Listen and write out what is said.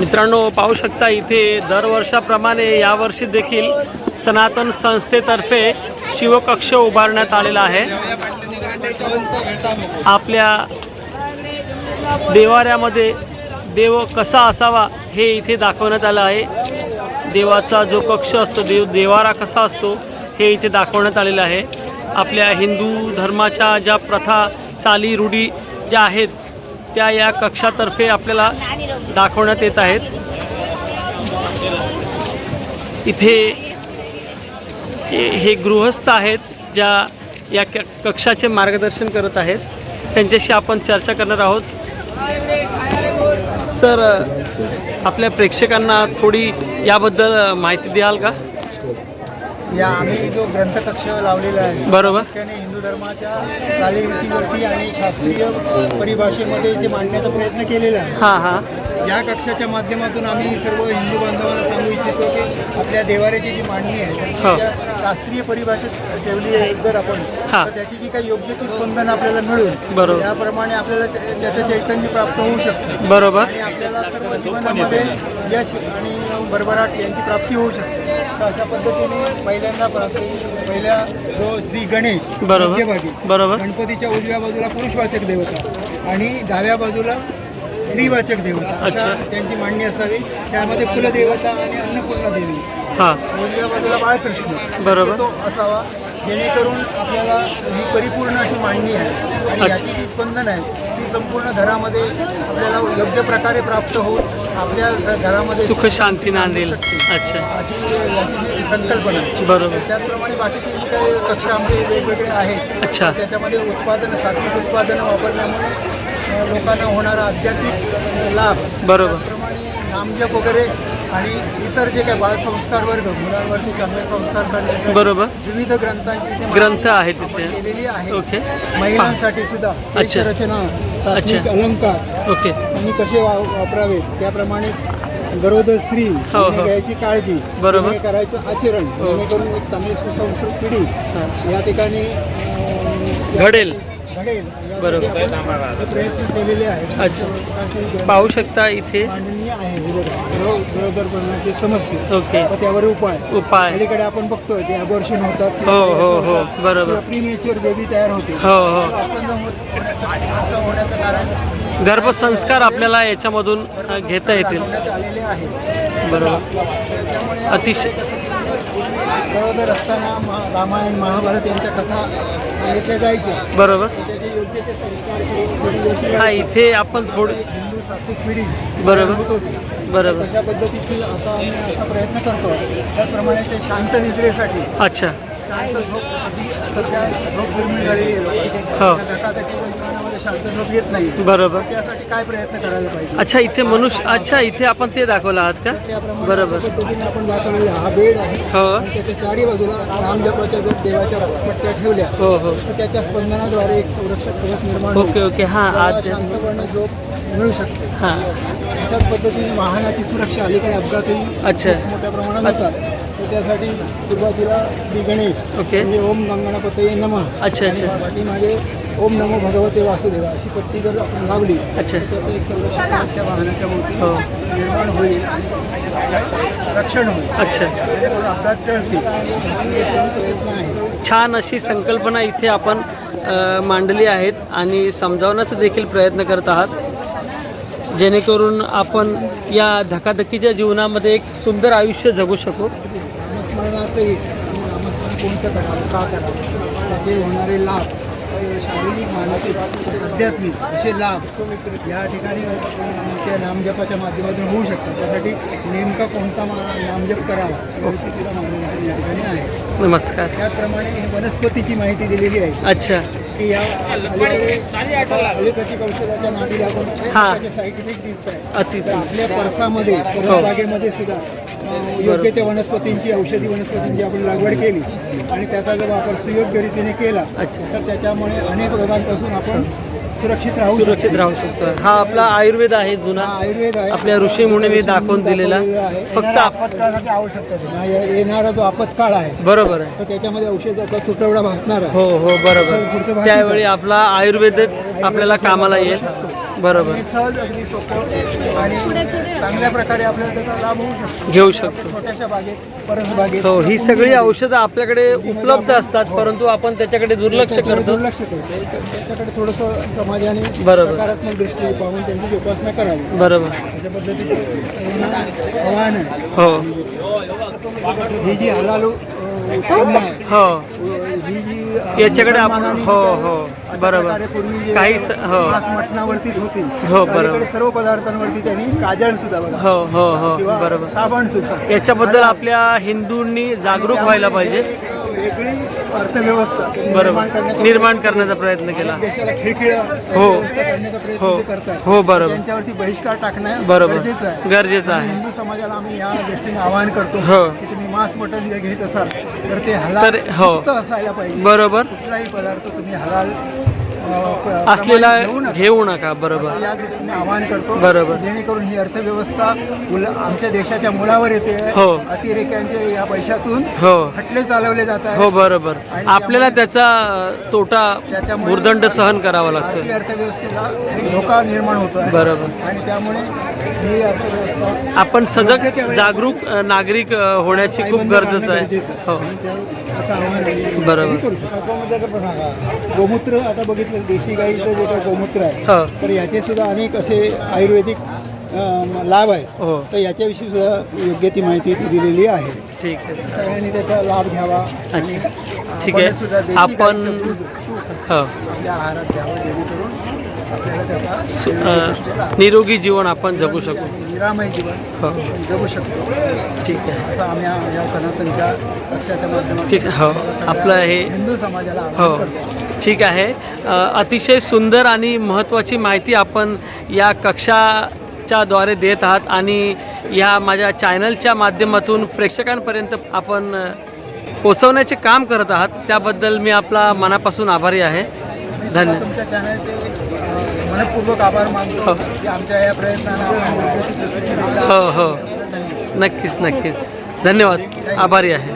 मित्रांनो पाहू शकता इथे दरवर्षाप्रमाणे यावर्षी देखील सनातन संस्थेतर्फे शिवकक्ष उभारण्यात आलेला आहे. आपल्या देवाऱ्यामध्ये देव कसा असावा हे इथे दाखवण्यात आलं आहे. देवाचा जो कक्ष असतो देव देवारा कसा असतो हे इथे दाखवण्यात आलेलं आहे. आपल्या हिंदू धर्माच्या ज्या प्रथा चाली रूढी ज्या आहेत त्या या कक्षातर्फे आपल्याला दाखवण्यात येत आहेत. इथे हे हे गृहस्थ आहेत ज्या या क कक्षाचे मार्गदर्शन करत आहेत. त्यांच्याशी आपण चर्चा करणार आहोत. सर आपल्या प्रेक्षकांना थोडी याबद्दल माहिती द्याल का? या आम्ही जो ग्रंथकक्ष लावलेला आहे बरोबर. त्याने हिंदू धर्माच्या चालीरीतीवरती आणि शास्त्रीय परिभाषेमध्ये ते मांडण्याचा प्रयत्न केलेला आहे हां हां. या कक्षाच्या माध्यमातून आम्ही सर्व हिंदू बांधवांना सांगू इच्छितो की आपल्या देवाऱ्याची जी मांडणी आहे हो. शास्त्रीय परिभाषेत ठेवली आहे जर आपण. तर त्याची जी काही योग्य ती स्पंदन आपल्याला मिळून. त्याप्रमाणे आपल्याला त्या- त्याचं चैतन्य प्राप्त होऊ शकतं बरोबर आणि आपल्याला सर्व जीवनामध्ये यश आणि भरभराट यांची प्राप्ती होऊ शकते तर अशा पद्धतीने पहिल्यांदा प्राप्ती पहिल्या जो श्री गणेश बरोबर गणपतीच्या उजव्या बाजूला पुरुषवाचक देवता आणि डाव्या बाजूला स्त्रीवाचक देवता अशा अच्छा. त्यांची मांडणी असावी. त्यामध्ये कुलदेवता आणि अन्नपूर्णा देवी हां. उजव्या बाजूला बाळकृष्ण. बरोबर. तो असावा. जेणेकरून आपल्याला ही परिपूर्ण अशी मांडणी आहे. आणि अच्छा. याची जी स्पंदन आहे ती संपूर्ण घरामध्ये आपल्याला योग्य प्रकारे प्राप्त होऊन आपल्या घरामध्ये सुख शांती नांदेल. अच्छा. अशी याची जी संकल्पना आहे. बरोबर. त्याचप्रमाणे बाकीचे जे काही कक्ष आमचे वेगवेगळे आहेत अच्छा. त्याच्यामध्ये उत्पादन सात्विक उत्पादनं वापरल्यामुळे लोकांना होणारा आध्यात्मिक लाभ बरोबर. नामजप वगैरे आणि इतर जे काही बालसंस्कार वर्ग मुलांवरती चांगले संस्कार करण्याचे बरोबर विविध ग्रंथांची ग्रंथ आहेत तिथे केलेली आहे ओके महिलांसाठी सुद्धा अच्छा. रचना सात्विक अच्छा. अलंकार ओके आणि कसे वा वापरावेत त्याप्रमाणे गरोदर स्त्री हो, हो. घ्यायची काळजी बरोबर. करायचं आचरण हो. जेणेकरून एक चांगली सुसंस्कृत पिढी. या ठिकाणी घडेल. घडेल. बरोबर. प्रयत्न केलेले आहेत. अच्छा. पाहू शकता इथे. मांडणी आहे. समस्या. ओके. त्यावर उपाय. उपाय. अलीकडे आपण बघतोय की अबॉर्शन होतात. हो, हो, हो. बरोबर. प्रीमेच्युअर बेबी तयार होते. हो हो. असं होण्याचं- कारण गर्भसंस्कार आपल्याला याच्यामधून घेता येतील. बरोबर. अतिशय गरोदर असताना रामायण महाभारत यांच्या कथा सांगितल्या जायच्या. बरोबर. त्याचे योग्य ते संस्कार करून पुढील योग्य हा इथे आपण थोडी हिंदू सात्विक पिढी बरोबर. होत होती. बरोबर. तशा पद्धतीची आता आम्ही असा प्रयत्न करतो. त्याचप्रमाणे ते शांत निद्रेसाठी अच्छा. शांत झोप सध्या सध्या झोप दुर्मिळ झालेली आहे लोकांची. हो. त्या शांत झोप येत नाही. बरोबर. त्यासाठी काय प्रयत्न करायला पाहिजे? अच्छा इथे मनुष्य अच्छा इथे आपण ते दाखवलं आहात का? त्याप्रमाणे बरोबर. अशा पद्धतीने आपण दाखवलेला हा बेड आहे. हो. आणि त्याच्या चारी बाजूला रामजपाच्या जर देवाच्या पट्ट्या ठेवल्या हो हो. तर त्याच्या स्पंदनाद्वारे एक संरक्षक निर्माण होईल. ओके. ओके हां. आज शांतपणे झोप मिळू शकते. हां. अशाच पद्धतीने वाहनाची सुरक्षा अलीकडे अपघातही अच्छा. खूप मोठ्या प्रमाणात होतात. तर त्यासाठी सुरुवातीला श्री गणेश ओके. म्हणजे ओम गंगणपतये नमः. अच्छा, अच्छा. आणि पाठीमागे ओम नमो भगवते वासुदेवा अशी पट्टी जर आपण लावली अच्छा. तर त्याचं एक संरक्षण त्या वाहनाच्या भोवती हो. निर्माण होईल. रक्षण होईल. अच्छा. जेणेकरून अपघात टळतील. ही एक प्रयत्न आहे. छान अशी संकल्पना इथे आपण अ, मांडली आहेत आणि समजावण्याचा देखील प्रयत्न करत आहात. जेणेकरून आपण या धकाधकीच्या जीवनामध्ये एक सुंदर आयुष्य जगू शकू. नामस्मरणाचंही आणि नामस्मरण कोणतं करावं का करावं त्याचे होणारे लाभ शारीरिक मानसिक आध्यात्मिक असे लाभ या ठिकाणी त्या नामजपाच्या माध्यमातून होऊ शकतात. त्यासाठी नेमका कोणता मा नामजप करावा? याविषयी या ठिकाणी आहे. नमस्कार. त्याचप्रमाणे वनस्पतीची माहिती दिलेली आहे. अच्छा. की या अलोपॅथिक औषधाच्या नादी लागून हा. त्याचे साईड इफेक्ट दिसत आहे. आपल्या परसामध्ये हो. परसबागेमध्ये सुद्धा योग्य त्या वनस्पतींची औषधी वनस्पतींची आपण लागवड केली. आणि त्याचा जर वापर सुयोग्य रीतीने केला अच्छा. तर त्याच्यामुळे अनेक रोगांपासून आपण सुरक्षित राहू सुरक्षित. राहू शकतो. हा आपला आयुर्वेद आहे जुना. आयुर्वेद आहे. आपल्या ऋषीमुनींनी दाखवून दिलेला. फक्त फक्त आप- आपत्काळासाठी आवश्यकता येणारा जो आपत्काळ आहे बरोबर आहे. तर त्याच्यामध्ये औषधाचा तुटवडा भासणार हो हो बरोबर. त्यावेळी? आपला आयुर्वेदच आपल्याला कामाला येईल. बरोबर. आणि सहज अगदी सोपं आणि चांगल्या प्रकारे आपल्याला त्याचा लाभ होऊ शकतो. घेऊ शकतो. छोट्याशा बागेत परस बागेत हो ही सगळी औषधं आपल्याकडे उपलब्ध असतात परंतु आपण त्याच्याकडे दुर्लक्ष त्याच्याकडे करतो. दुर्लक्ष करतो. त्याच्याकडे थोडंसं समाजाने बरोबर. सकारात्मक दृष्टी पाहून त्यांची जोपासना करावी. बरोबर. अशा पद्धतीचं आव्हान आहे. हो. ही जी हलालू अ, हो ही याच्याकडे आपण- हो, हो, बरोबर. काही हो. मटणावरतीच होती हो, बरोबर. सर्व पदार्थांवरती त्यांनी काजळ सुद्धा हो हो हो बरोबर साबण सुद्धा याच्याबद्दल. आपल्या हिंदूंनी जागरूक व्हायला पाहिजे वेगळी अर्थव्यवस्था बरोबर निर्माण करण्याचा प्रयत्न केला देशाला खिळखिळा हो. करण्याचा प्रयत्न हो. ते करतात हो, बरोबर. त्यांच्यावरती बहिष्कार टाकणं बरोबर गरजेचं आहे गरजेचं आणि आहे हिंदू समाजाला आम्ही या दृष्टीने आवाहन करतो हो. की तुम्ही मांस मटण जे घेत असाल तर ते हलाल तर हो. मुक्त असायला पाहिजे बरोबर कुठलाही पदार्थ तुम्ही हलाल असलेला घेऊ नका. बरोबर या दृष्टीने आवाहन करतो बरोबर. जेणेकरून ही अर्थव्यवस्था उल- आमच्या देशाच्या मुलावर येते हो. अतिरेक्यांचे या पैशातून हो खटले चालवले जात आहेत हो बरोबर आपल्याला त्याचा अ, तोटा त्याच्यामुळे भुर्दंड सहन करावा भारतीय लागतो अर्थव्यवस्थेला एक धोका निर्माण होतो आहे बरोबर आणि त्यामुळे ही अर्थव्यवस्था आपण सजग योग्य त्या वेळेत जागरूक अ, नागरिक अ, होण्याची खूप गरजेचं गरजेचं आहे. हो आणि त्या- असं आव्हान आहे. बरोबर. करू शकतो. गोमूत्र आता बघितलं देशी गाईचं जे काही गोमूत्र आहे हो. तर याचे सुद्धा अनेक असे आयुर्वेदिक लाभ आहेत. हो. तर याच्याविषयी सुद्धा योग्य ती माहिती ती दिलेली आहे. ठीक आहे. सगळ्यांनी त्याचा लाभ घ्यावा. आणि अच्छा. ठीक आहे. देशी आपण- गाईचं दूध, तूप हो. आपल्या आहारात घ्यावं जेणेकरून निरोगी जीवन आपण जगू शकू. आणि निरामय जीवन हो. जगू शकतो. ठीक आहे. असं आम्ही या- सनातनच्या पक्षाच्या माध्यमातून ठीक आहे. हो. आपलं हे- हिंदू समाजाला हो. ठीक आहे. अतिशय सुंदर आणि महत्त्वाची माहिती आपण या कक्षाच्या द्वारे देत आहात आणि या माझ्या चॅनलच्या माध्यमातून प्रेक्षकांपर्यंत आपण पोचवण्याचे काम करत आहात. त्याबद्दल मी आपला मनापासून आभारी आहे. धन्यवाद. मनपूर्वक आभार मानतो हो. की आमच्या या प्रयत्नांना. हो हो. नक्कीच नक्कीच धन्यवाद आभारी आहे